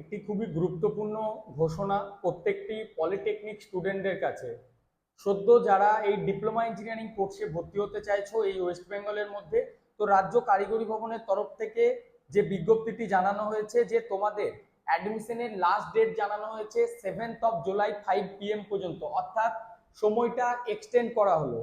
একটি খুবই গুরুত্বপূর্ণ ঘোষণা প্রত্যেকটি পলিটেকনিক স্টুডেন্টদের কাছে। সদ্য যারা এই ডিপ্লোমা ইঞ্জিনিয়ারিং কোর্সে ভর্তি হতে চাইছো এই ওয়েস্ট বেঙ্গলের মধ্যে, তো রাজ্য কারিগরি ভবনের তরফ থেকে যে বিজ্ঞপ্তিটি জানানো হয়েছে যে তোমাদের অ্যাডমিশনের লাস্ট ডেট জানানো হয়েছে seventh of July five PM পর্যন্ত, অর্থাৎ সময়টা এক্সটেন্ড করা হলো।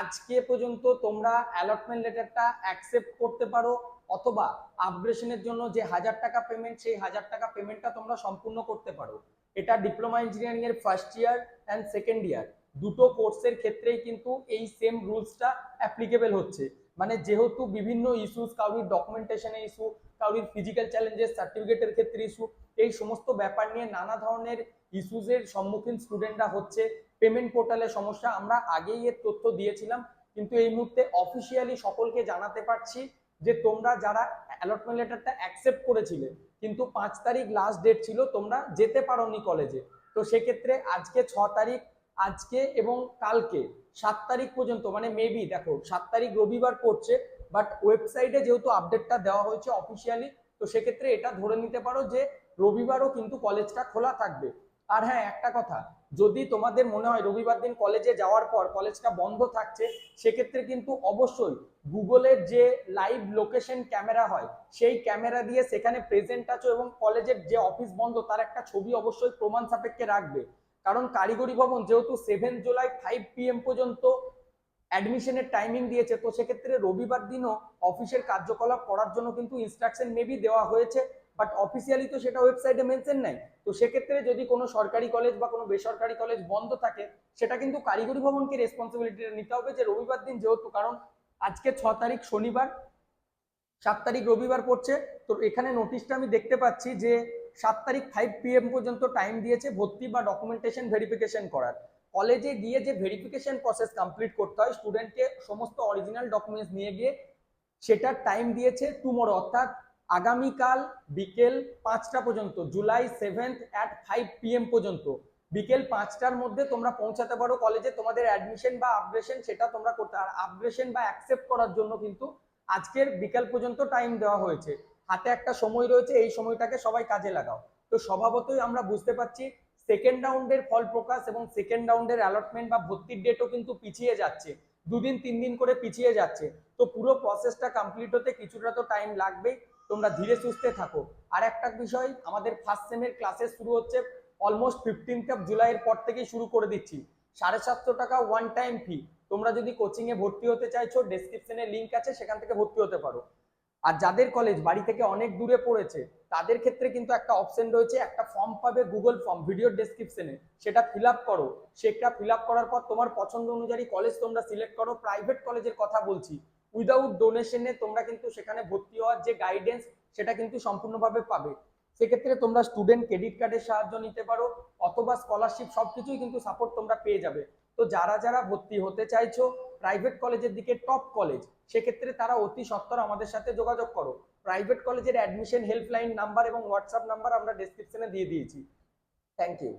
আজকে পর্যন্ত তোমরা অ্যালটমেন্ট লেটারটা অ্যাকসেপ্ট করতে পারো অথবা আপগ্রেশনের জন্য যে হাজার টাকা পেমেন্ট সেই হাজার টাকা পেমেন্টটা তোমরা সম্পূর্ণ করতে পারো। এটা ডিপ্লোমা ইঞ্জিনিয়ারিং এর first year and second year দুটো কোর্সের ক্ষেত্রেই কিন্তু এই সেম রুলসটা অ্যাপ্লিকেবল হচ্ছে। মানে যেহেতু বিভিন্ন ইস্যুস কারোর ডকুমেন্টেশনের ইস্যু কারোর ফিজিক্যাল চ্যালেঞ্জেস সার্টিফিকেটের ক্ষেত্রে ইস্যু এই সমস্ত ব্যাপার নিয়ে নানা ধরনের ইস্যুসের সম্মুখীন স্টুডেন্টরা হচ্ছে। পেমেন্ট পোর্টালের সমস্যা, আমরা আগেই এর তথ্য দিয়েছিলাম, কিন্তু এই মুহূর্তে অফিসিয়ালি সকলকে জানাতে পারছি যে তোমরা যারা অ্যালটমেন্ট লেটারটা অ্যাকসেপ্ট করেছিলে, কিন্তু পাঁচ তারিখ লাস্ট ডেট ছিল, তোমরা যেতে পারোনি কলেজে তো সেক্ষেত্রে আজকে ছ তারিখ, আজকে এবং কালকে, সাত তারিখ পর্যন্ত মানে মেবি দেখো, সাত তারিখ রবিবার পড়ছে বাট ওয়েবসাইটে যেহেতু আপডেটটা দেওয়া হয়েছে অফিসিয়ালি তো সেক্ষেত্রে এটা ধরে নিতে পারো যে রবিবারও কিন্তু কলেজটা খোলা থাকবে। আর হ্যাঁ একটা কথা যদি তোমাদের মনে হয় রবিবার দিন কলেজে যাওয়ার পর কলেজটা বন্ধ থাকছে, সেক্ষেত্রে কিন্তু অবশ্যই গুগলের যে লাইভ লোকেশন ক্যামেরা হয়, সেই ক্যামেরা দিয়ে সেখানে প্রেজেন্ট আছো এবং কলেজের যে অফিস বন্ধ, তার একটা ছবি অবশ্যই প্রমাণ সাপেক্ষে রাখবে। কারণ কারিগরি ভবন যেহেতু সেভেন জুলাই ফাইভ পিএম পর্যন্ত অ্যাডমিশনের টাইমিং দিয়েছে, তো সেক্ষেত্রে রবিবার দিনও অফিসের কার্যকলাপ করার জন্য কিন্তু ইনস্ট্রাকশন মেবি দেওয়া হয়েছে। বাট অফিসিয়ালি তো সেটা ওয়েবসাইটে মেনশন নাই। তো সেক্ষেত্রে যদি কোনো সরকারি কলেজ বা কোনো বেসরকারি কলেজ বন্ধ থাকে, সেটা কিন্তু কারিগরি ভবনকে রেসপন্সিবিলিটিটা নিতে হবে যে রবিবার দিন যেহেতু, কারণ আজকে ছ তারিখ শনিবার, সাত তারিখ রবিবার পড়ছে। তো এখানে নোটিশটা আমি দেখতে পাচ্ছি যে সাত তারিখ ফাইভ পিএম পর্যন্ত টাইম দিয়েছে ভর্তি বা ডকুমেন্টেশন ভেরিফিকেশন করার। কলেজে গিয়ে যে ভেরিফিকেশন প্রসেস কমপ্লিট করতে হয় স্টুডেন্টকে সমস্ত অরিজিনাল ডকুমেন্টস নিয়ে গিয়ে সেটার টাইম দিয়েছে টুমোরো অর্থাৎ আগামীকাল বিকেল পাঁচটা পর্যন্ত, July seventh at five PM পর্যন্ত। বিকেল পাঁচটার মধ্যে তোমরা পৌঁছাতে পারো কলেজে তোমাদের অ্যাডমিশন বা আপগ্রেশন সেটা তোমরা করতে আর আপগ্রেশন বা অ্যাকসেপ্ট করার জন্য কিন্তু আজকের বিকেল পর্যন্ত টাইম দেওয়া হয়েছে। হাতে একটা সময় রয়েছে, এই সময়টাকে সবাই কাজে লাগাও। তো স্বভাবতই আমরা বুঝতে পারছি সেকেন্ড রাউন্ডের ফল প্রকাশ এবং সেকেন্ড রাউন্ডের অ্যালটমেন্ট বা ভর্তির ডেটও কিন্তু পিছিয়ে যাচ্ছে। দুদিন তিন দিন করে পিছিয়ে যাচ্ছে। তো পুরো প্রসেসটা কমপ্লিট হতে কিছুটা তো টাইম লাগবেই। তোমরা ধীরে সুস্থে থাকো। আর একটা বিষয়, আমাদের ফার্স্ট সেমের ক্লাসে শুরু হচ্ছে অলমোস্ট ফিফটিন্থ অফ জুলাইয়ের পর থেকেই শুরু করে দিচ্ছি। সাড়ে সাতশো টাকা ওয়ান টাইম ফি তোমরা যদি কোচিংয়ে ভর্তি হতে চাইছো ডেসক্রিপশনে লিঙ্ক আছে, সেখান থেকে ভর্তি হতে পারো। আর যাদের কলেজ বাড়ি থেকে অনেক দূরে পড়েছে, তাদের ক্ষেত্রে কিন্তু একটা অপশন রয়েছে, একটা ফর্ম পাবে গুগল ফর্ম ভিডিও ডেসক্রিপশনে সেটা ফিল আপ করো। সেটা ফিল আপ করার পর তোমার পছন্দ অনুযায়ী কলেজ তোমরা সিলেক্ট করো। প্রাইভেট কলেজের কথা বলছি। উইদাউট ডোনেশনে তোমরা কিন্তু সেখানে ভর্তি হওয়ার যে গাইডেন্স সেটা কিন্তু সম্পূর্ণভাবে পাবে। সেক্ষেত্রে তোমরা স্টুডেন্ট ক্রেডিট কার্ডের সাহায্য নিতে পারো, অথবা স্কলারশিপ সবকিছুই কিন্তু সাপোর্ট তোমরা পেয়ে যাবে। তো যারা যারা ভর্তি হতে চাইছো প্রাইভেট কলেজের দিকে টপ কলেজ সেক্ষেত্রে তারা অতি সত্তর আমাদের সাথে যোগাযোগ করো। প্রাইভেট কলেজের অ্যাডমিশন হেল্পলাইন নাম্বার এবং হোয়াটসঅ্যাপ নাম্বার আমরা ডিসক্রিপশনে দিয়ে দিয়েছি। Thank you